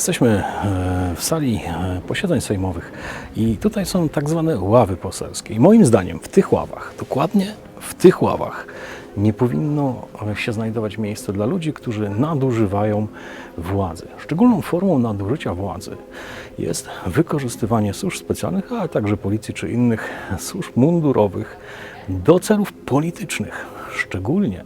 Jesteśmy e, w sali e, posiedzeń sejmowych i tutaj są tak zwane ławy poselskie. I moim zdaniem w tych ławach, dokładnie w tych ławach, nie powinno się znajdować miejsce dla ludzi, którzy nadużywają władzy. Szczególną formą nadużycia władzy jest wykorzystywanie służb specjalnych, ale także policji czy innych służb mundurowych do celów politycznych. Szczególnie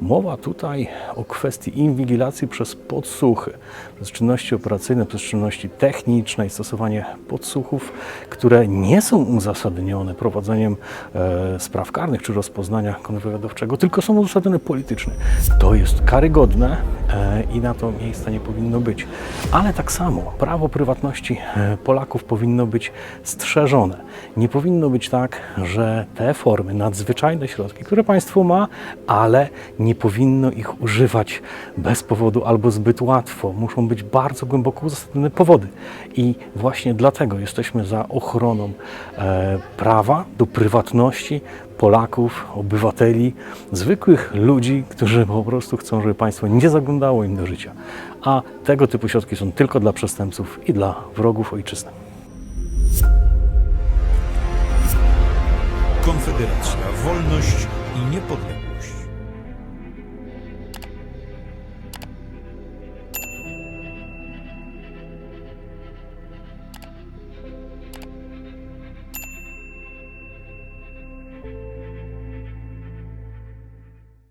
mowa tutaj o kwestii inwigilacji przez podsłuchy, przez czynności operacyjne, przez czynności techniczne i stosowanie podsłuchów, które nie są uzasadnione prowadzeniem e, spraw karnych czy rozpoznania kontrwywiadowczego, tylko są uzasadnione politycznie. To jest karygodne e, i na to miejsca nie powinno być. Ale tak samo prawo prywatności e, Polaków powinno być strzeżone. Nie powinno być tak, że te formy, nadzwyczajne środki, które państwo ma, ale nie powinno ich używać bez powodu albo zbyt łatwo. Muszą być bardzo głęboko uzasadnione powody. I właśnie dlatego jesteśmy za ochroną e, prawa do prywatności Polaków, obywateli, zwykłych ludzi, którzy po prostu chcą, żeby państwo nie zaglądało im do życia. A tego typu środki są tylko dla przestępców i dla wrogów ojczyzny. Konfederacja, wolność i niepodległość.